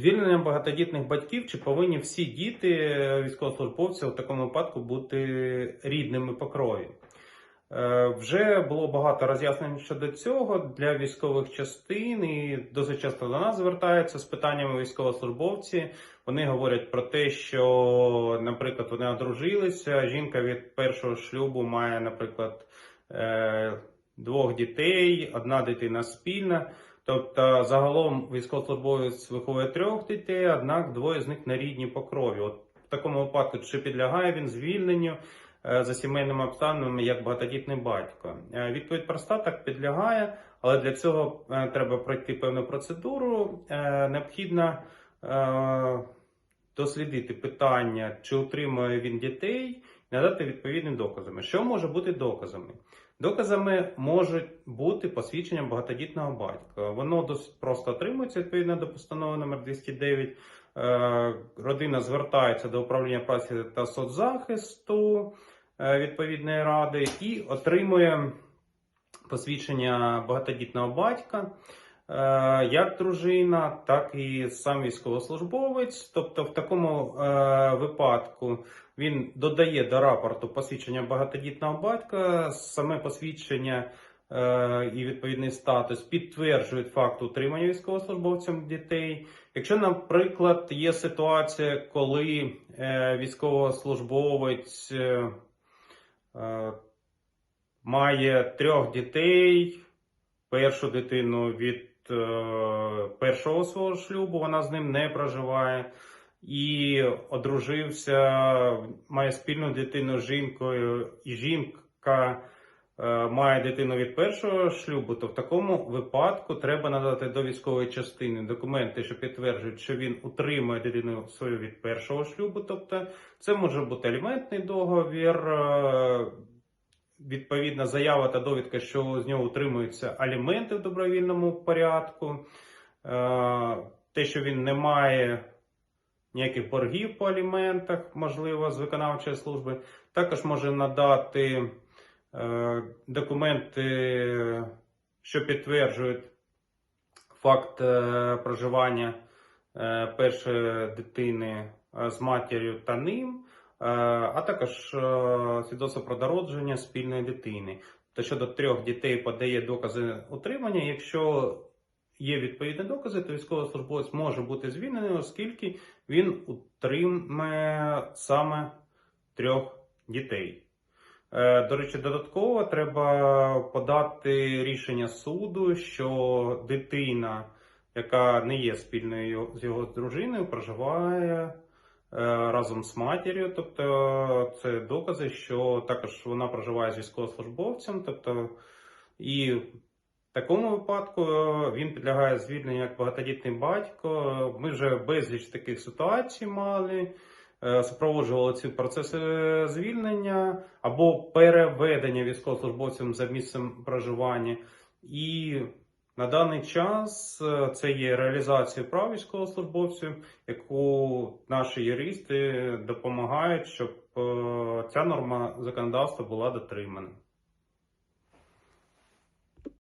Звільненням багатодітних батьків чи повинні всі діти е, військовослужбовців у такому випадку бути рідними по крові? Е, Вже було багато роз'яснень щодо цього для військових частин, і досить часто до нас звертаються з питаннями військовослужбовці. Вони говорять про те, що, наприклад, вони одружилися. Жінка від першого шлюбу має, наприклад, е, двох дітей, одна дитина спільна. Тобто, загалом військовослужбовець виховує трьох дітей, однак двоє з них на рідні по крові. От в такому випадку, чи підлягає він звільненню е, за сімейними обставинами як багатодітний батько? Е, Відповідь проста, так підлягає, але для цього е, треба пройти певну процедуру. Необхідно дослідити питання, чи утримує він дітей, надати відповідні доказами. Що може бути доказами? Доказами можуть бути посвідчення багатодітного батька. Воно досить просто отримується відповідно до постанови номер 209. Е, Родина звертається до управління праці та соцзахисту е, відповідної ради і отримує посвідчення багатодітного батька. Е, Як дружина, так і сам військовослужбовець. Тобто, в такому е, випадку він додає до рапорту посвідчення багатодітного батька, саме посвідчення е, і відповідний статус підтверджують факт утримання військовослужбовцям дітей. Якщо, наприклад, є ситуація, коли військовослужбовець має трьох дітей, першу дитину від першого свого шлюбу, вона з ним не проживає і одружився, має спільну дитину з жінкою, і жінка е, має дитину від першого шлюбу, то в такому випадку треба надати до військової частини документи, що підтверджують, що він утримує дитину свою від першого шлюбу. Тобто, це може бути аліментний договір. Відповідна заява та довідка, що з нього утримуються аліменти в добровільному порядку, Е, те, що він не має ніяких боргів по аліментах, можливо, з виконавчої служби. Також може надати е, документи, що підтверджують факт е, проживання першої дитини з матір'ю та ним, а також е, свідоцтво про народження спільної дитини. Та щодо трьох дітей подає докази утримання, якщо є відповідні докази, то військовослужбовець може бути звільнений, оскільки він утримує саме трьох дітей. Е, До речі, додатково треба подати рішення суду, що дитина, яка не є спільною з його дружиною, проживає е, разом з матір'ю. Тобто це докази, що також вона проживає з військовослужбовцем. Тобто, і в такому випадку е, він підлягає звільненню як багатодітний батько. Ми вже безліч таких ситуацій мали. е, Супроводжували ці процеси звільнення або переведення військовослужбовцям за місцем проживання. І на даний час е, це є реалізація прав військовослужбовців, яку наші юристи допомагають, щоб е, ця норма законодавства була дотримана.